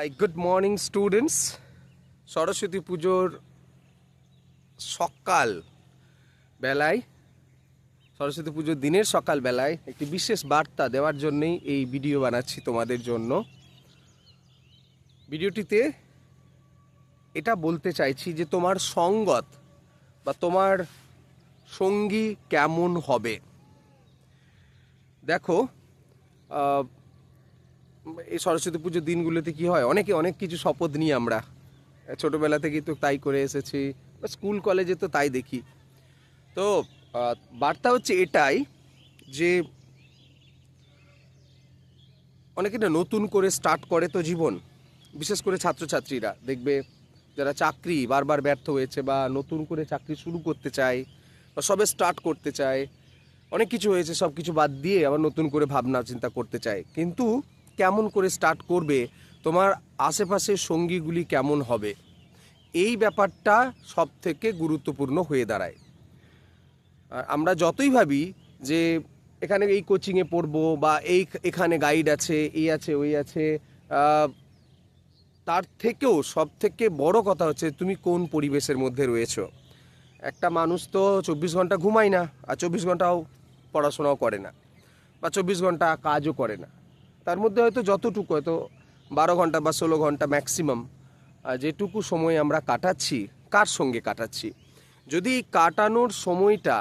Hi good morning students Saraswati পুজোর সকাল বেলায় সরস্বতী পুজোর দিনের সকাল বেলায় একটি বিশেষ বার্তা দেওয়ার জন্যই এই ভিডিও বানাচ্ছি তোমাদের জন্য। ভিডিওটিতে এটা বলতে চাইছি যে তোমার সঙ্গত বা তোমার সঙ্গী কেমন হবে? দেখো এই সরস্বতী পুজোর দিনগুলোতে কি হয়? অনেকে অনেক কিছু শপথ নিই আমরা। ছোটোবেলা থেকেই তো তাই করে এসেছি। স্কুল, কলেজে তো তাই দেখি। তো বার্তা হচ্ছে এটাই যে অনেকে না নতুন করে স্টার্ট করে তো জীবন। বিশেষ করে ছাত্রছাত্রীরা। দেখবে যারা চাকরি বারবার ব্যর্থ হয়েছে বা নতুন করে চাকরি শুরু করতে চায় বা সবে স্টার্ট করতে চায়, অনেক কিছু হয়েছে সব কিছু বাদ দিয়ে আবার নতুন করে ভাবনা চিন্তা করতে চায়। কিন্তু কেমন করে স্টার্ট করবে, তোমার আশেপাশের সঙ্গীগুলি কেমন হবে? এই ব্যাপারটা সব থেকে গুরুত্বপূর্ণ হয়ে দাঁড়ায়। আমরা যতই ভাবি যে এখানে এই কোচিংয়ে পড়ব বা এই এখানে গাইড আছে, এই আছে, ওই আছে তার থেকেও সব থেকে বড় কথা হচ্ছে তুমি কোন পরিবেশের মধ্যে রয়েছো। একটা মানুষ তো চব্বিশ ঘণ্টা ঘুমায় না, আর চব্বিশ ঘন্টাও পড়াশোনাও করে না, বা চব্বিশ ঘণ্টা কাজও করে না। তার মধ্যে হয়তো যতটুকু, হয়তো বারো ঘণ্টা বা ষোলো ঘণ্টা ম্যাক্সিমাম যেটুকু সময় আমরা কাটাচ্ছি, কার সঙ্গে কাটাচ্ছি? যদি কাটানোর সময়টা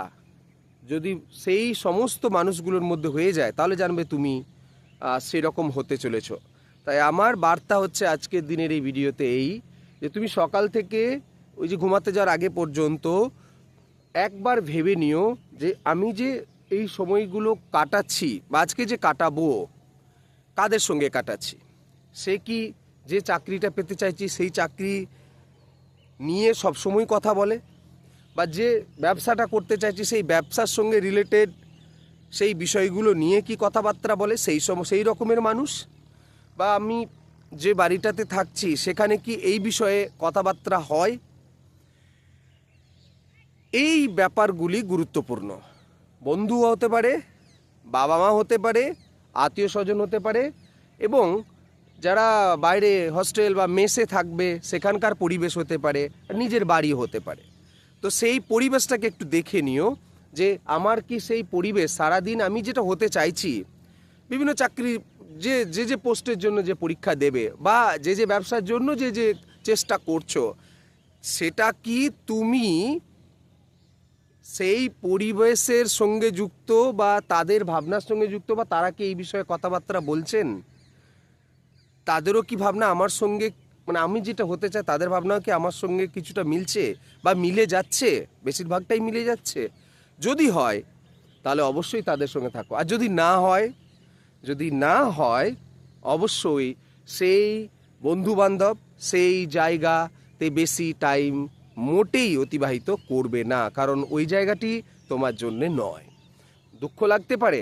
যদি সেই সমস্ত মানুষগুলোর মধ্যে হয়ে যায়, তাহলে জানবে তুমি সেরকম হতে চলেছ। তাই আমার বার্তা হচ্ছে আজকের দিনের এই ভিডিওতে এই, যে তুমি সকাল থেকে ওই যে ঘুমাতে যাওয়ার আগে পর্যন্ত একবার ভেবে নিও যে আমি যে এই সময়গুলো কাটাচ্ছি বা আজকে যে কাটাবো কাদের সঙ্গে কাটাচ্ছি? সে কি যে চাকরিটা পেতে চাইছি, সেই চাকরি নিয়ে সবসময় কথা বলে? বা যে ব্যবসাটা করতে চাইছি, সেই ব্যবসার সঙ্গে রিলেটেড সেই বিষয়গুলো নিয়ে কি কথাবার্তা বলে? সেই সম, সেই রকমের মানুষ? বা আমি যে বাড়িটাতে থাকছি, সেখানে কি এই বিষয়ে কথাবার্তা হয়? এই ব্যাপারগুলি গুরুত্বপূর্ণ। বন্ধু হতে পারে বাবা মা হতে পারে আত্মীয় স্বজন হতে পারে এবং যারা বাইরে হস্টেল বা মেসে থাকবে, সেখানকার পরিবেশ হতে পারে, নিজের বাড়ি হতে পারে। তো সেই পরিবেশটাকে একটু দেখে নিও যে আমার কি সেই পরিবেশ, সারাদিন আমি যেটা হতে চাইছি, বিভিন্ন চাকরি, যে যে যে পোস্টের জন্য যে পরীক্ষা দেবে বা যে যে ব্যবসার জন্য যে যে চেষ্টা করছ, সেটা কি তুমি সেই পরিবেশের সঙ্গে যুক্ত বা তাদের ভাবনার সঙ্গে যুক্ত বা তারা কি এই বিষয়ে কথাবার্তা বলছেন? তাদেরও কি ভাবনা আমার সঙ্গে মানে আমি যেটা হতে চাই তাদের ভাবনাও কি আমার সঙ্গে কিছুটা মিলছে বা মিলে যাচ্ছে? বেশিরভাগটাই মিলে যাচ্ছে। যদি হয়, তাহলে অবশ্যই তাদের সঙ্গে থাকো। আর যদি না হয়, যদি না হয়, অবশ্যই সেই বন্ধু বান্ধব সেই জায়গাতে বেশি টাইম মোটেই অতিবাহিত করবে না, কারণ ওই জায়গাটি তোমার জন্যে নয়। দুঃখ লাগতে পারে,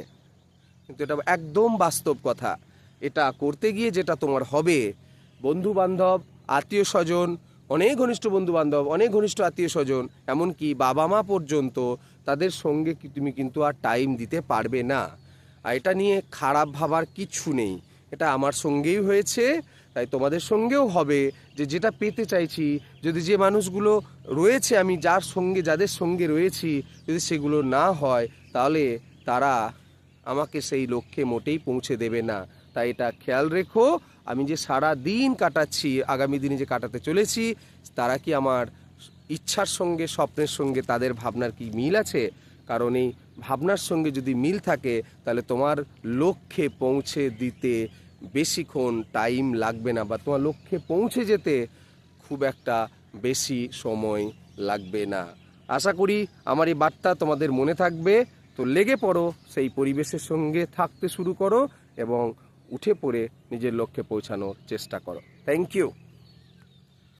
কিন্তু এটা একদম বাস্তব কথা। এটা করতে গিয়ে যেটা তোমার হবে বন্ধু বান্ধব আত্মীয় স্বজন অনেক ঘনিষ্ঠ বন্ধু বান্ধব অনেক ঘনিষ্ঠ আত্মীয় স্বজন এমনকি বাবা মা পর্যন্ত তাদের সঙ্গে তুমি কিন্তু আর টাইম দিতে পারবে না। আর এটা নিয়ে খারাপ ভাবার কিছু নেই। এটা আমার সঙ্গেই হয়েছে তাই তোমাদের সঙ্গেও হবে যে যেটা পেতে চাইছি, যদি যে মানুষগুলো রয়েছে আমি যার সঙ্গে, যাদের সঙ্গে রয়েছি, যদি সেগুলো না হয়, তাহলে তারা আমাকে সেই লক্ষ্যে মোটেই পৌঁছে দেবে না। তাই এটা খেয়াল রেখো, আমি যে সারা দিন কাটাচ্ছি, আগামী দিনে যে কাটাতে চলেছি, তারা কি আমার ইচ্ছার সঙ্গে, স্বপ্নের সঙ্গে, তাদের ভাবনার কি মিল আছে? কারণ এই ভাবনার সঙ্গে যদি মিল থাকে, তাহলে তোমার লক্ষ্যে পৌঁছে দিতে বেশিক্ষণ টাইম লাগবে না বা তোমার লক্ষ্যে পৌঁছে যেতে খুব একটা বেশি সময় লাগবে না। আশা করি আমার এই বার্তা তোমাদের মনে থাকবে। তো লেগে পড়ো, সেই পরিবেশের সঙ্গে থাকতে শুরু করো এবং উঠে পড়ে নিজের লক্ষ্যে পৌঁছানোর চেষ্টা করো। Thank you